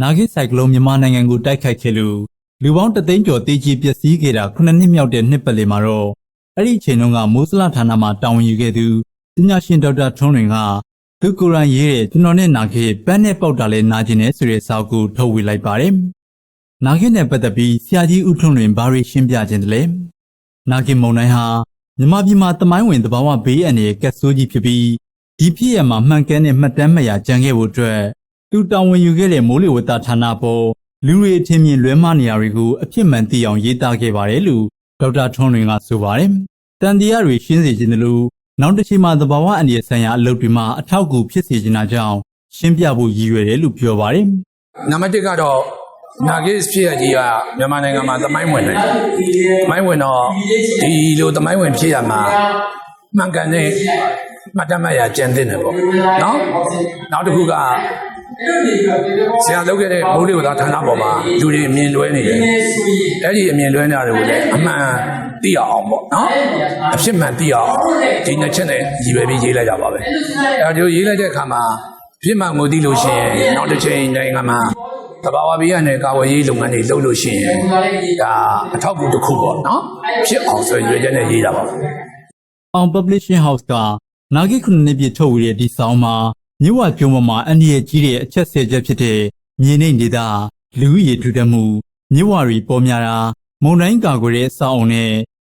နာဂစ်ဆိုင်ကလုန်းမြန်မာနိုင်ငံကိုတိုက်ခိုက်ခဲ့လို့လူပေါင်းတသိန်းကျော်တေးကြီးပျက်စီးခဲ့တာခုနှစ်နှစ်မြောက်တဲ့နှစ်ပတ်လည်မှာတော့အဲ့ဒီအချိန်တုန်းကမိုးစလဌာနမှာတာဝန်ယူခဲ့သူပညာရှင်ဒေါက်တာထွန်းလွင်ကသူကိုယ်တိုင်ရေးတဲ့ကျွန်တော်နဲ့နာဂစ်ပန်းနဲ့ပေါက်တာလဲနာကျင်နေဆိုတဲ့စာအုပ်ကိုထုတ်ဝေလိုက်ပါတယ်။နာဂစ်နဲ့ပတ်သက်ပြီးဆရာကြီးဦးထွန်းလွင်ဘာတွေရှင်းပြခြင်းတလဲ။နာဂစ်မုံတိုင်းဟာမြန်မာပြည်မှာတမိုင်းဝင်သဘာဝဘေးအန္တရာယ်ကက်ဆိုးကြီးဖြစ်ပြီးဒီဖြစ်ရမှာမှန်ကန်တဲ့မှတ်တမ်းမှတ်ရာကြံခဲ့ဖို့အတွက် သူတာဝန်ယူခဲ့တဲ့မိုးလေဝသဌာနပေါ်လူတွေအထင်မြင်လွဲမှားနေရာတွေကိုအဖြစ်မှန်သိအောင်ရေးသားခဲ့ပါတယ်လို့ဒေါက်တာထွန်းလွင်ကဆိုပါတယ်။တန်တရားတွေရှင်းစေခြင်းတလို့နောက်တစ်ချိန်မှာသဘာဝအန္တရာယ်ဆိုင်ရာအလုပ်တွေမှာအထောက်အကူဖြစ်စေချင်တာကြောင့်ရှင်းပြဖို့ရည်ရွယ်တယ်လို့ပြောပါတယ်နံပါတ်1ကတော့နာဂစ်ဖြစ်ရကြီးကမြန်မာနိုင်ငံမှာသမိုင်းဝင်တယ်။မိုင်းဝင်တော့ဒီလိုသမိုင်းဝင်ဖြစ်ရမှာမှန်ကန်တဲ့မှတ်တမ်းမှတ်ရကျန်တဲ့တယ်ပေါ့။နော်။နောက်တစ်ခုက ဆရာလုပ်ခဲ့တဲ့မိုးလေဝသဌာနပေါ်မှာလူတွေအမြင်လွဲနေတယ်။အဲ့ဒီအမြင်လွဲနေတာတွေကိုလည်းအမှန်သိရအောင်ပေါ့နော်။အဖြစ်မှန်သိရအောင်ဒီနှစ်ချက်နဲ့ရည်ရွယ်ပြီးရေးလိုက်ကြပါပဲ။အဲ့ဒီလိုရေးလိုက်တဲ့အခါမှာဖြစ်မှန်ကိုသိလို့ရှိရင်နောက်တစ်ချိန်နိုင်ငံမှာတဘာဝဘေးရနဲ့ကာဝေးရေးလုပ်ငန်းတွေလုပ်လို့ရှိရင်ဒါအထောက်အကူတစ်ခုပေါ့နော်ဖြစ်အောင်ဆိုရွေးချက်နဲ့ရေးတာပါ။အောင် Publishing House ကနာဂိခုနှစ်ပြည့်ထုတ်ဝေတဲ့ဒီဆောင်မှာ မြဝပြုံးပေါ်မှာအန္တရာယ်ကြီးတဲ့အချက်ဆယ်ချက်ဖြစ်တဲ့မြေနေဒေသလူဦးရေထူထပ်မှုမြဝရီပေါ်များတာမုံတိုင်းကာကွယ်တဲ့အဆောက်အုံနဲ့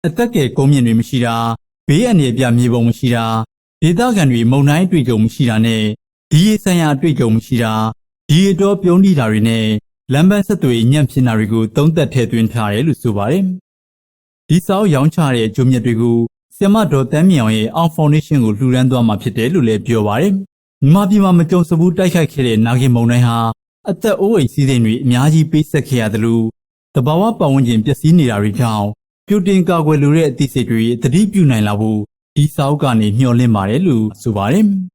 အသက်ကယ်ကုန်းမြင့်တွေမရှိတာဘေးအန္တရာယ်ပြမြေပုံမရှိတာဒေသခံတွေမုံတိုင်းအတွေ့အကြုံမရှိတာနဲ့ဒီရေဆိုင်ရာအတွေ့အကြုံမရှိတာဒီအတော်ပြုံးတိတာတွေနဲ့လမ်းပန်းဆက်သွယ်ညံ့ဖြစ်တာတွေကိုသုံးသက်ထည့်သွင်းထားတယ်လို့ဆိုပါတယ်။ဒီစောက်ရောင်းချတဲ့အကျိုးမြတ်တွေကိုဆီယမဒေါ်တန်းမြောင်ရဲ့အောင်ဖောင်ဒေးရှင်းကိုလှူဒန်းသွားမှာဖြစ်တယ်လို့လည်းပြောပါတယ်။ မြန်မာပြည်မှာမကြုံစဘူးတိုက်ခိုက်ခဲ့တဲ့နာဂင်မုန်တိုင်းဟာအသက်အိုးအိမ်စီးစိမ်တွေအများကြီးပေးဆက်ခဲ့ရသလိုတဘာဝပတ်ဝန်းကျင်ပျက်စီးနေတာတွေကြောင့်ပြုတင်ကာကွယ်လိုတဲ့အသိစိတ်တွေတတိပြုနိုင်လာဖို့ဒီစောက်ကနေမျှော်လင့်ပါတယ်လို့ဆိုပါတယ်။